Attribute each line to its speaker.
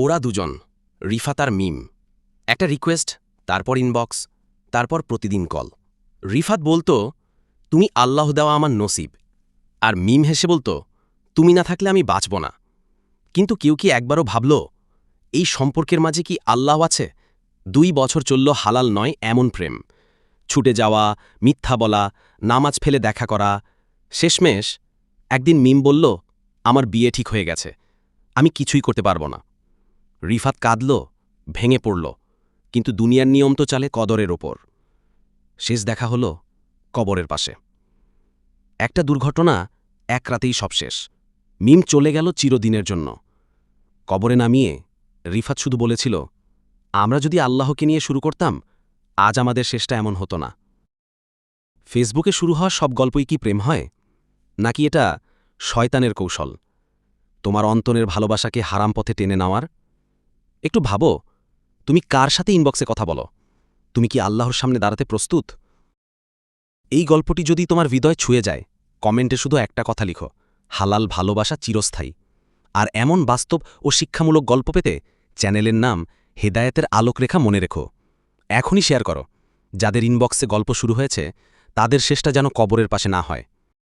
Speaker 1: ওরা দুজন রিফাত আর মিম। একটা রিকোয়েস্ট তারপর ইনবক্স তারপর প্রতিদিন কল রিফাত বলতো, তুমি আল্লাহ দেওয়া আমার নসিব। আর মিম হেসে বলতো, তুমি না থাকলে আমি বাঁচব না। কিন্তু কেউ কি একবারও ভাবল, এই সম্পর্কের মাঝে কি আল্লাহ আছে? দুই বছর চলল হালাল নয়, এমন প্রেম। ছুটে যাওয়া, মিথ্যা বলা, নামাজ ফেলে দেখা করা। শেষমেশ একদিন মিম বলল, আমার বিয়ে ঠিক হয়ে গেছে। আমি কিছুই করতে পারব না। রিফাত কাঁদল, ভেঙে পড়ল, কিন্তু দুনিয়ার নিয়ম তো চালে কদরের ওপর। শেষ দেখা হল কবরের পাশে। একটা দুর্ঘটনা এক রাতেই সব শেষ। মিম চলে গেল চিরদিনের জন্য। কবরে নামিয়ে রিফাত শুধু বলেছিল, আমরা যদি আল্লাহকে নিয়ে শুরু করতাম, আজ আমাদের শেষটা এমন হতো না। ফেসবুকে শুরু হওয়া সব গল্পই কি প্রেম হয়? নাকি এটা শয়তানের কৌশল? তোমার অন্তনের ভালোবাসাকে হারাম পথে টেনে নেওয়ার একটু ভাবো, তুমি কার সাথে ইনবক্সে কথা বলো? তুমি কি আল্লাহর সামনে দাঁড়াতে প্রস্তুত? এই গল্পটি যদি তোমার হৃদয় ছুঁয়ে যায়, কমেন্টে শুধু একটা কথা লিখো, হালাল ভালোবাসা চিরস্থায়ী। আর এমন বাস্তব ও শিক্ষামূলক গল্প পেতে চ্যানেলের নাম হেদায়েতের আলোকরেখা মনে রেখো। এখনই শেয়ার করো, যাদের ইনবক্সে গল্প শুরু হয়েছে, তাদের শেষটা যেন কবরের পাশে না হয়।